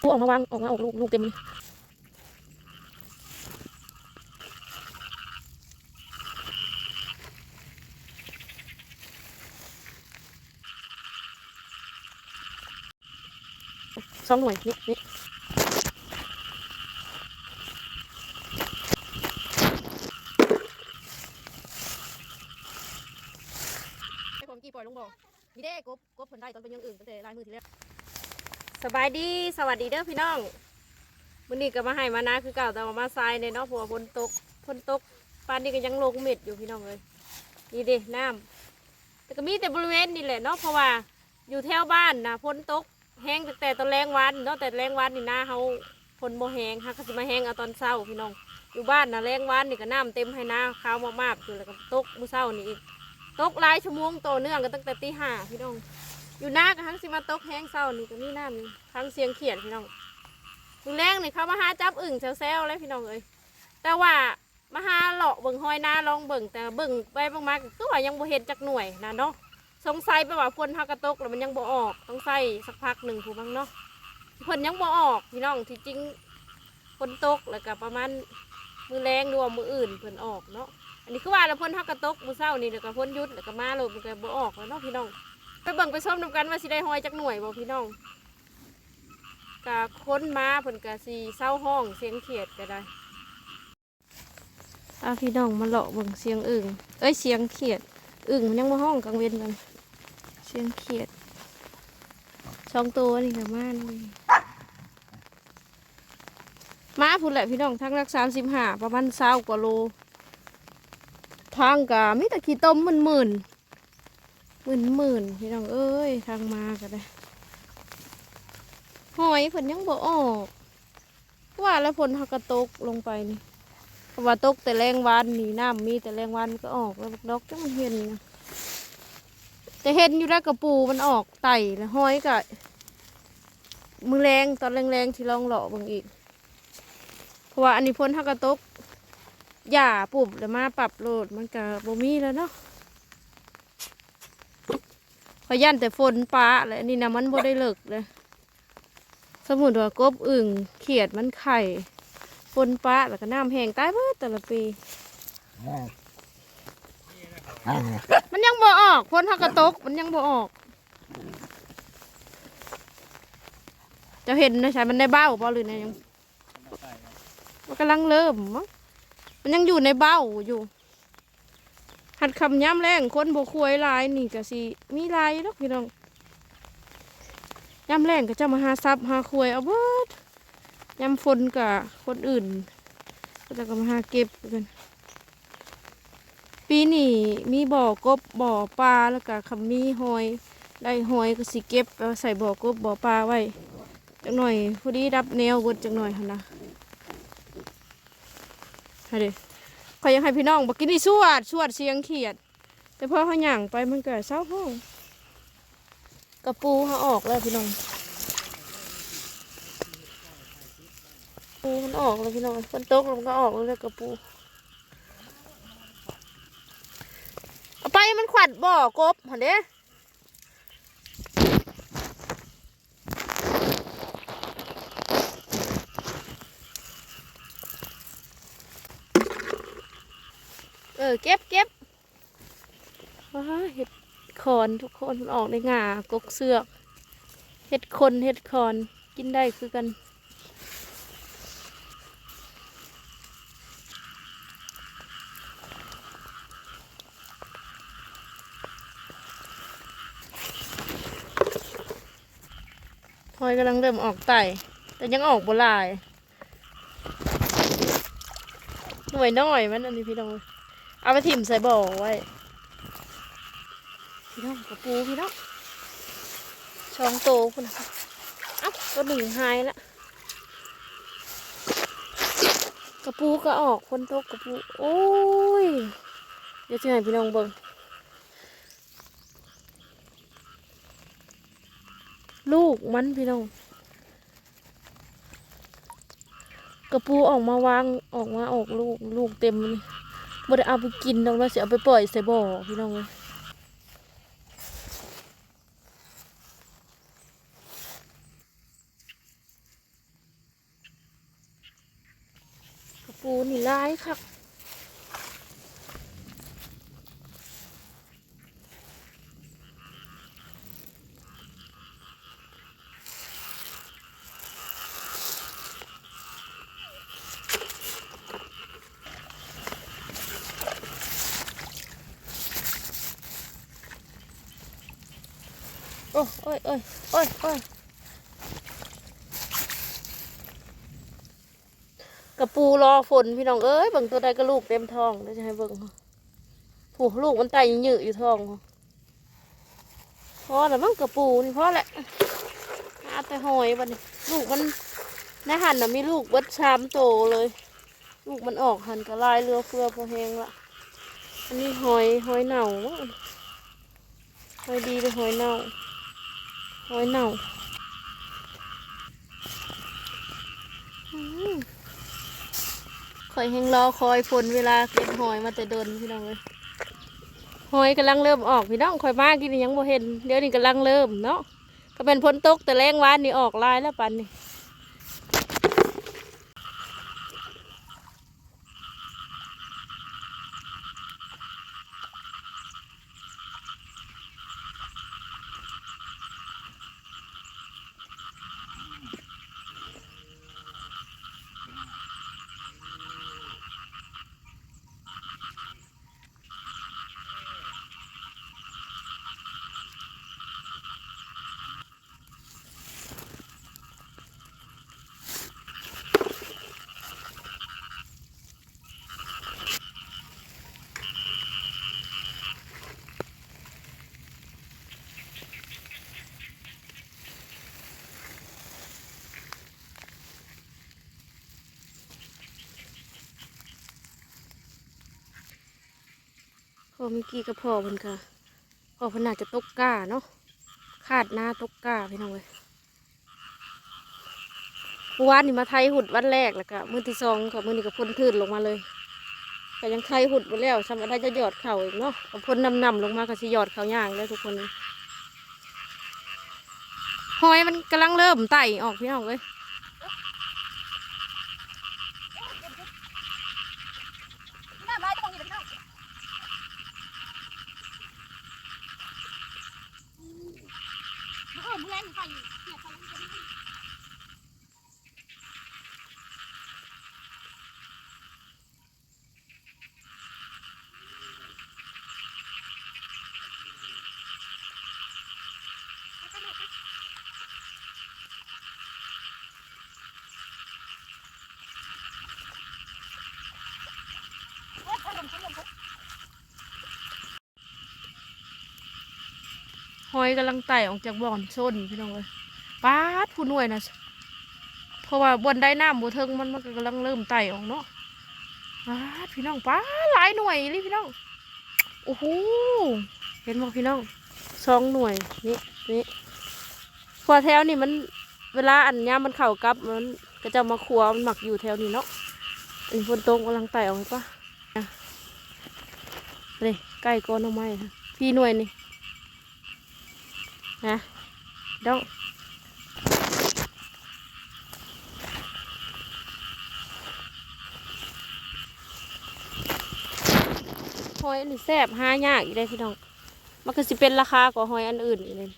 ปูออกมาวางออกมาออกลูกลูกเต็มเลยสองหน่วยนี่นี่ให้ผมกี่ปล่อยลงบ่อนี่เด้กบกบผลได้ตอนเป็นยังอื่นตั้งแต่ลายมือทีแรก สบายดีสวัสดีเด้อพี่น้องวันนี้ก็มาให้มานะคือเก่าแต่ว่ามาทรายในเนาะเพราะว่าฝนตกฝนตกปานนี้ก็ยังลงเม็ดอยู่พี่น้องเลยนี่ด้น้ำแต่ก็มีแต่บริเวณนี่แหละเนาะเพราะว่าอยู่แถวบ้านนะฝนตกแห้งตั้งแต่ตอนแรงวันเนาะแต่แรงวันนี่นะเขาฝนโมแห้งฮะเขาสิมาแห้งเอาตอนเช้าพี่น้อง อยู่บ้านนะแรงวันนี่ก็น้ำเต็มให้นาข้าวมากๆอยู่แล้วก็ตกมื้อเช้านี่อีกตกหลายชั่วโมงต่อเนื่องกันตั้งแต่ตีห้าพี่น้อง อยู่หน้ากับทั้งสิมาตกแห้งเศร้านี่ก็มีน้ำนี่ทั้งเสียงเขียนพี่น้องมือแรงนี่เขามาหาจับอึ่งแซวๆเลยพี่น้องเอ้ยแต่ว่ามาหาเลาะเบิ่งห้อยหน้าลองเบิ่งแต่เบิ่งไปบางมาก็คือว่ายังบ่เห็นจักหน่วยนะเนาะสงสัยไปว่าฝนฮักกระตกแล้วมันยังบ่ออกต้องใส่สักพักหนึ่งผู้บังเนาะฝนยังบ่ออกพี่น้องที่จริงฝนตกแล้วก็ประมาณมือแรงดูว่ามืออื่นเพิ่นออกเนาะอันนี้คือว่าเราพ่นฮักกระตกมือเศร้านี่แล้วก็พ่นหยุดแล้วก็มาโลดมันก็บ่ออกแล้วเนาะพี่น้อง ไปเบิ่งไปส้มนำกันว่าสิได้หอยจักหน่วยบ่พี่น้องกะค้นมาเพิ่นกะสิเศร้าห้องเสียงเขียดก็ได้อาพี่น้องมาเลาะเบิ่งเสียงอึ่งเอ้ยเสียงเขียดอึ่งมันยังมาห้องกลางเว้นกันเสียงเขียดสองตัวนี่ก็มานี่มาพุ่นแหละพี่น้องทั้งรักสามสิบห้าประมาณเศร้ากว่าโลทางกะมีแต่ขี้ต้มหมื่นหมื่น หมื่นหมื่นพี่น้องเอ้ยทางมากันเลยหอยฝนยังบ่ออก ว่าแล้วฝนหักกระตกลงไปนี่เพราะว่าตกแต่แรงวันนี่น้ำมีแต่แรงวันมันก็ออกแล้วดอกจังมันเห็นนะแต่เห็นอยู่แล้วกระปูมันออกไต่แล้วหอยกะมือแรงตอนแรงๆที่ลองหล่อบางอีก เพราะว่าอันนี้ฝนหักกระตกหย่าปุบแล้วมาปรับโหลดมันก็บ่มีแล้วเนาะ พยันแต่ฝนฟ้าเลยนนี้นะมันบ่ได้เลิกเลยสมมุติว่ากบอึ่งเขียดมันไข่ฝนฟ้าแล้วก็น้ำแห้งตายเบิดแต่ละปี มันยังบ่ออกฝนฮักกระตก มันยังบ่ออกจะเห็นนะใช่มันในเบ้าบ่หรือในยังมันกำลังเริ่มมั้งมันยังอยู่ในเบ้าอยู่ หัดคำย้ำแรงคนบควยลายนี่ก็สิมีลายดอกพี่น้องย้ำแรงก็จะมาหาซับหาควยเอาเบิดย้ำฝนกับคนอื่น ก็จะก็มาหาเก็บกัน ปีนี้มีบ่อกบบ่อปลาแล้วก็คำมีหอยได้หอยก็สิเก็บเอาใส่บ่อกบบ่อปลาไว้จักหน่อยพอดีรับแนวเบดจักหน่อยนะให้ดิข อยยังให้พี่น้องบอกกินนี่สวดสวดเสียงเขียด แต่พอเขาหย่างไปมันเกิดเศร้าห้องกระปูเขาออกแล้วพี่น้องปูมันออกแล้วพี่น้องฝนตกล้วมันก็ออกแล้วกระปูเอาไปมันขวัดบ่อกบหันเด้ เออ เก็บเก็บว้าเห็ดคอนทุกคนมันออกในงากกเสือกเห็ดคนเห็ดคอนกินได้คือกันหอยกำลังเริ่มออกไต่แต่ยังออกบลาย หน่วยน้อยมันอันนี้พี่น้อง เอาไปถิ่มใส่บ่อไว้ พี่น้องกระปูพี่น้องช่องโตคุณนะเอ้าตัวหนึ่งหายละกระปูก็ออกคนโตกกระปู โอ้ย เดี๋ยวจะให้พี่น้องเบิ่งลูกมันพี่น้องกระปูออกมาวางออกมาออกลูกลูกเต็มเลย บ่ได้เอาไปกินน้องเราสิเอาไปปล่อยใส่บ่อพี่น้องเลยปูนี่ร้ายค่ะ อ้ยโอ้ยโอ้ยโอ้ยโอ้ยกระปูรอฝนพี่น้องเอ้ยเบิ่งตัวใดก็ลูกเต็มท้องเดี๋ยวจะให้เบิ่งผูลูกมันไตยืดอยู่ท้องพอแล้วมั้งกระปูนี่พอแหละอาแต่หอยบันี้ลูกมันในหันน่ะมีลูกเบิดชามโตเลย ลูกมันออกหันกระลายเรือเฟือพอแหงละอันนี้หอยหอยเน่าหอยดีเลยหอยเน่า โอยเน่าคอยแหงรอคอยฝนเวลาเก็บหอยมาแต่เดนพี่น้องเลยหอยกำลังเริ่มออกพี่น้องคอยมากินนี่ยังบ่เห็น เดี๋ยวนี้กำลังเริ่มเนาะก็เป็นพ้นตกแต่แรงวานนี่ออกลายแล้วปันนี่ อเมื่อกี้ก็พอเพิ่นค่ะพอเพนน่าจะตกก้าเนาะขาดหน้าตกก้าพี่น้องเลยเมื่อวานนี่มาไทยหุดวันแรกแล้วก็มื้อที่สองกับมื้อนี้ก็พ่นทื่นลงมาเลยก็ยังไทยหุดไปแล้วสำหรับได้จะหยอดเข่าอีกเนาะก็พ่นนำนำลงมาก็สิหยอดเข่าย่างเลยทุกคนหอยมันกำลังเริ่มไต่ออกพี่น้องเลย อยกำลังไต่ออกจากบ่อนชนพี่น้องเลยป้าดผู้หน่วยนะเพราะว่าบนได้น้ำบัวเทิงมันมันกำลังเริ่มไต่ออกเนาะป้าดพี่น้องป้าหลายหน่วยเลยพี่น้องโอ้โหเห็นบ่พี่น้องสองหน่วยนี่นี่พอแถวนี่มันเวลาอันยามันเข่ากับมันก็จะมาครัวมันหมักอยู่แถวนี้เนาะอันฝนตกกำลังไต่ออกเห็นปะอะเลยใกล้ก้อนหน้ำไม้พี่หน่วยนี่ นะดองหอยอันนี้แซ่บหายากอีกเลยพี่น้อง มันก็สิเป็นราคากว่าหอยอันอื่นอีกเลย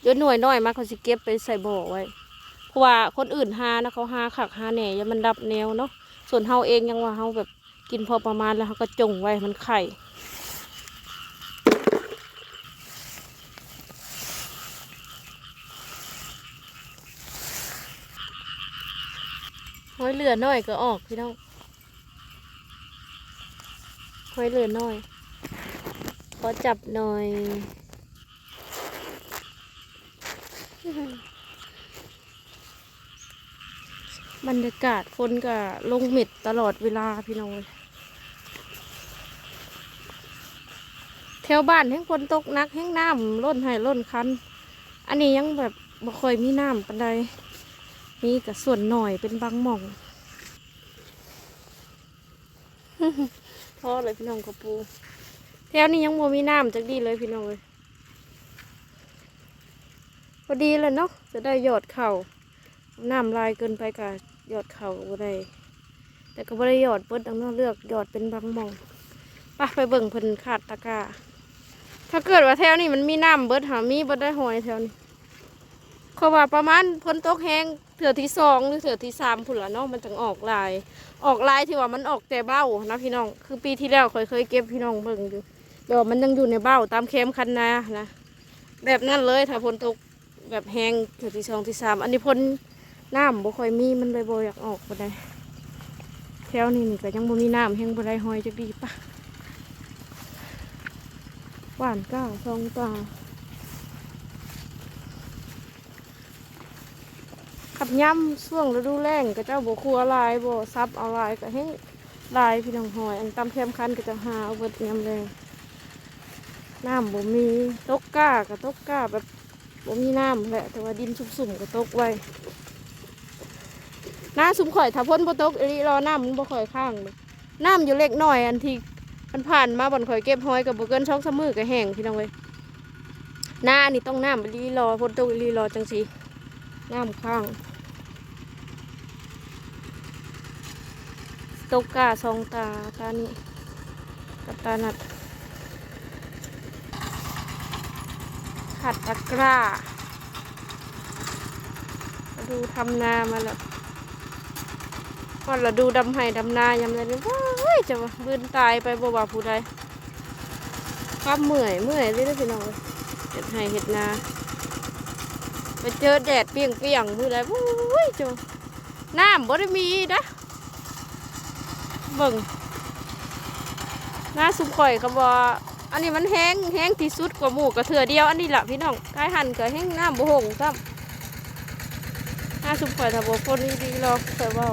เดี๋ยวหน่วยน้อยมากเขาสิเก็บไปใส่บ่อไว้ เพราะว่าคนอื่นหานะเขาหาขักหาแหน่ยังมันดับแนวเนาะ ส่วนเฮาเองยังว่าเฮาแบบกินพอประมาณแล้วเฮาก็จงไว้มันไข่ ห อยเหลือน้อยก็ออกพี่น้องหอยเหลือน้อย ขอจับหน่อยบรรยากาศฝนก็ลงเม็ดตลอดเวลาพี่น้องเลยแถวบ้านแห้งฝนตกนักแห้งน้ำล้นให้ล้นคัน อันนี้ยังแบบบ่ค่อยมีน้ำปานใดมีกับส่วนหน่อยเป็นบางหม่อง พอเลยพี่น้องกระปูแถวนี้ยังโมมีน้ำจากดีเลยพี่น้องเลยพอดีเลยเนาะจะได้หยอดเข่าน้ำลายเกินไปกับหยอดเข่าก็ได้แต่ก็บ่ได้หยอดเบิดดังนั้นเลือกหยอดเป็นบางมองไปไปเบิ่งเพิ่นขาดตะกร้าถ้าเกิดว่าแถวนี้มันมีน้ำเบิดหามีบ่ได้หอยแถวนี้ เขาว่าประมาณฝนตกแห้งเถื่อที่สองหรือเถื่อที่สามพุ่นละเนาะมันจึงออกลาย ออกลายที่ว่ามันออกแต่เบ้านะพี่น้อง คือปีที่แล้วเคยเคยเก็บพี่น้องเบิ่งอยู่แบบว่ามันยังอยู่ในเบ้าตามแคมคันนานะแบบนั้นเลยถ้าฝนตกแบบแห้งเถื่อที่สองที่สามอันนี้พ้นน้ำบ่ค่อยมีมันเลยบ่อยากออกบ่ได้แถวนี้นี่ก็ยังบ่มีน้ำแห้งบ่ได้หอยจักดีปะหวานก้าซองตา ขับย่ำช่วงฤดูแล้งก็เจ้าบัวครัวลายบ่ซับเอาลายก็ให้ลายพี่น้องหอย อันตำเข้มคันก็จะหาเอาเบิดยำแรงน้ำบ่มีตกก้าก็ตกก้าแบบบ่มีน้ำแหละแต่ว่าดินสุ่มๆก็ตกไว้น้าสุ่มข่อยถ้าพ้นบ่ตกอีรอน้ำมันบ่ข่อยข้างน้ำอยู่เล็กน้อยอันที่มันผ่านมาบ่อนข่อยเก็บหอยกับบุเกินช่องสมือก็แห้งพี่น้องเว้ยหน้านี่ต้องน้ำไปรีรอพ้นตกรีรอจังสีน้ำข้าง ตกกาสองตาตานี่กับตานัดขัดตะกร้า ดูทำนามาแล้วก่อนเราดูดำไห้ดำนายำเลยนี่ว้ายจะบืนตายไปบ่ว่าผู้ใดความเมื่อยเมื่อยเลยนะพี่น้องเอ้ยเห็ดไห้เห็ดนาไปเจอแดดเปียงเปียงๆมือไรว้ายจะว่าน้ำบ่ได้มีนะ เบิ่งหน้าสุมข่อยก็บอกอันนี้มันแห้งแห้งที่สุดกว่าหมูกระเถือเดียว อันนี้แหละพี่น้องกายหั่นก็แห้งน้ำบ่หงซ้ำหน้าสุมข่อยถ้าบ่คนดีหรอกเคยว่า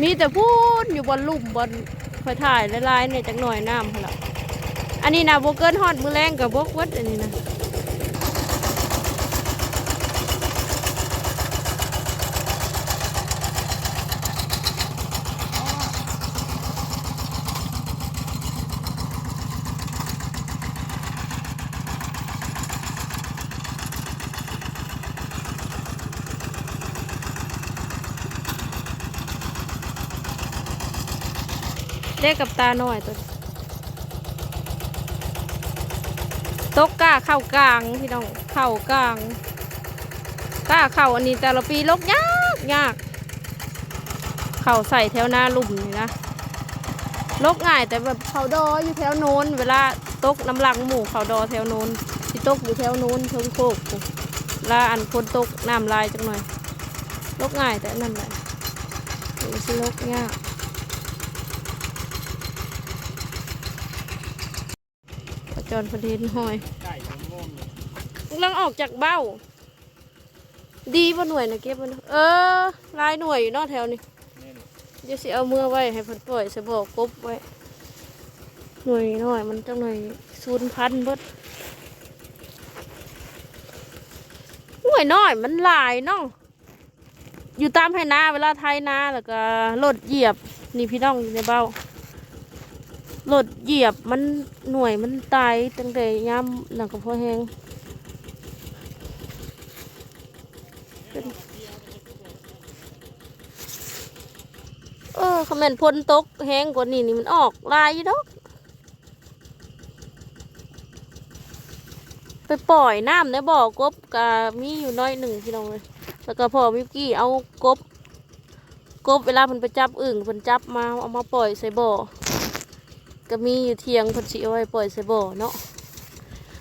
มีแต่พูดอยู่บนลุ่มบนคอยถ่ายลายๆเนี่ยจักหน่อยน้ำพนละอันนี้นะโบเกินฮอดมือแรงกับโบกวัดอันนี้นะ กับตาหน่อยตัวตกก้าเข้ากลางพี่น้องเข้ากลางก้าเข้าอันนี้แต่ละปีลกยากยากเข่าใส่แถวหน้าลุ่มนี่นะลกง่ายแต่แบบเขาดออยู่แถวโน้น เวลาตกน้ำลังหมู่เขาดอแถวโน้นที่ตกอยู่แถวโน้นเทิงโคกพู้วลาอันคนตกน้ำลายจังหน่อยลกง่ายแต่นั่นแหละนี่สิลกยาก ประ จรประเด็นหอยไก่ผมงงเลยกำลังออกจากเบ้า ดีป่หน่วยนะเก็บมันเออลายหน่วยอยู่นอกแถวนี้นี่นเดี๋ยวสิเอามือไว้ให้เพิ่นปล่อยสบอกกบไว้ หน่วยหน่อยมันจังหน่อยศูนย์พันเบิดหน่วยน้อยมันหลายเนาะอยู่ตามไห้นาเวลาไทยนาแล้วก็รถเหยียบนี่พี่น้องอยู่ในเบ้า รถเหยียบมันหน่วยมันตายตั้งแต่ยามหลังกับพ่อแห้งเออคอมเมนต์พลตกแห้งกว่านี้นี่มันออกลายอยู่ดอกไปปล่อยน้ำในบ่อกบกะมีอยู่น้อยหนึ่งพี่น้องเลยแล้วก็พอมิวกี้เอากบ กบเวลาเพิ่นไปจับอึ่งเพิ่นจับมาเอามาปล่อยใส่บ่อ ก็มีอยู่เทียงพิ่นสิเอาไว้ปล่อยใส่บ่อเนาะ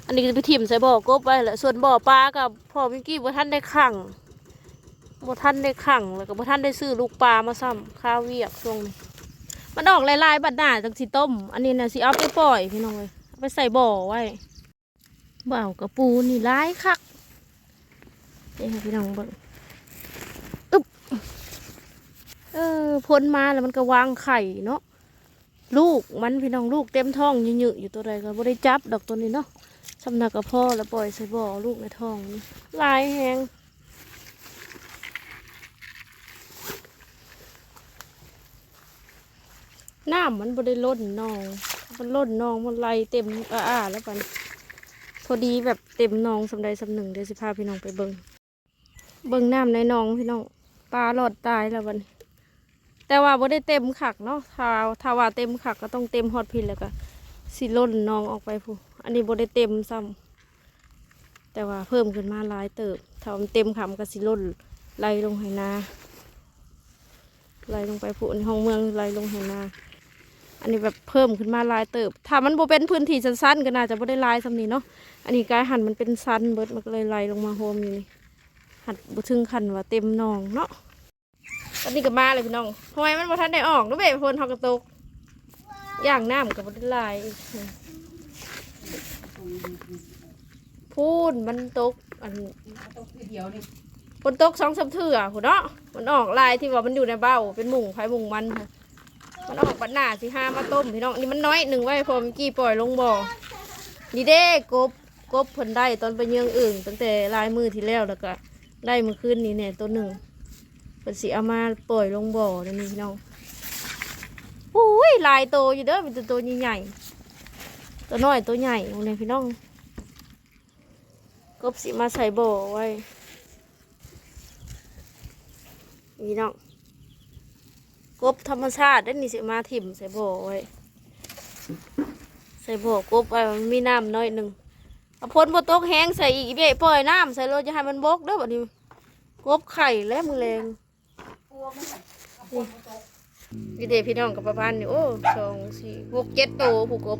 อันนี้ก็ไปถิ่มใส่บ่อกบไว้แหละส่วนบ่อปลากับพ่อมิวกี้บ่ทันได้ขังบ่ทันได้ขังแล้วก็บ่ทันได้ซื้อลูกปลามาซ้ำข้าวเวียกช่วงนี้มันออกลายๆบัดหน้าจังสิต้ม อันนี้นะสิเอาไปปล่อยพี่น้องเลยเอาไปใส่บ่อไว้บ่าวกระปูนี่ร้ายคักนี่ให้พี่น้องเบิ่งอึ๊บเออพ้นมาแล้วมันก็วางไข่เนาะ ลูกมันพี่น้องลูกเต็มท้องยืนๆอยู่ตัวใดก็บ่ได้จับดอกตัวนี้เนาะสำนักกับพ่อแล้วปล่อยใส่บ่อลูกในท้องนี่ลายแหงน้ำมันบ่ได้ล้นนอง มันล้นนองมันไหลเต็มอ้าแล้วปันพอดีแบบเต็มนองสำใดสำหนึ่งเดี๋ยวสิพาพี่น้องไปเบิงเบิงน้ำในนองพี่น้องปลาหลอดตายแล้ววัน แต่ว่าบ่ได้เต็มขักเนาะถ้าถ้าว่าเต็มขักก็ต้องเต็มฮอดพินแล้วก็สิล่นน้องออกไปผู้อันนี้บ่ได้เต็มซ้ำแต่ว่าเพิ่มขึ้นมาหลายเติบถ้ามันเต็มขำก็สิล่นไหลลงไหนาไหลลงไปผู้ในห้องเมืองไหลลงไหนาอันนี้แบบเพิ่มขึ้นมาหลายเติบ ถ้ามันบ่เป็นพื้นที่สั้นๆก็น่าจะบ่ได้ลายสำนี้เนาะ อันนี้กายหันมันเป็นสั้นเบิดมันก็เลยไหลลงมาโฮมอยู่นี่หัดบ่ถึงขันว่าเต็มนองเนาะ ตอนนี้ก็มาเลยพี่น้องทำไมมันบ่ทันได้ออกเนาะเบพนเฮากระตกย่างน้ำก็บ่ได้หลายพูนมันตกอันต้องเดียวนี่ฝนตกสองสามเถื่อหัวเนาะมันออกลายที่ว่ามันอยู่ในเบ้า เป็นมุงไผ่มุงมันค่ะมันออกปัดหน้าสิห้ามาต้มพี่น้องนี่มันน้อยหนึ่งไว้พอเมื่อกี้ปล่อยลงบ่อนี่เด้กบกบผลได้ตอนไปเยืองอื่นตั้งแต่ลายมือที่แล้วแล้วก็ได้มื่อคืนนี้เนี่ยตัวหนึ่ง เป็นสีเอามาปล่อยลงบ่อนี่พี่น้องโอ้ยลายโตอยู่เด้อเป็นตัวตัวใหญ่ๆตัวน้อยตัวใหญ่เอาเนี่ยพี่น้องกบสีมาใส่บ่อไว้นี่น้องกบธรรมชาติได้นี่สิมาถิ่มใส่บ่อไว้ใส่บ่อกบไว้มันมีน้ำน้อยหนึ่งเอาพ่นบ่ตกแห้งใส่อีกเบ้ปล่อยน้ำใส่รถจะให้มันบกเด้อบัดนี้กบไข่และมือแรง วิเอาคนมาตกพี่เดพี่น้องกับประมาณนี่โอ้สองสี่หกเจ็ดโตวผูกกบ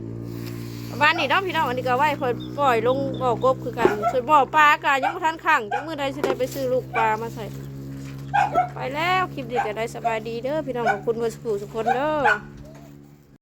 ประมาณนี้เนาะพี่น้องอันนี้ก็ไว้คอยปล่อยลงบ่อกบคือกันส่วนบ่อปลากายังบ่ทันขังจังมือใดสิได้ไปซื้อลูกปลามาใส่ ไปแล้วคลิปนี้จะได้สบายดีเด้อพี่น้องขอบคุณเมื่อสักครู่ทุกคนเด้อ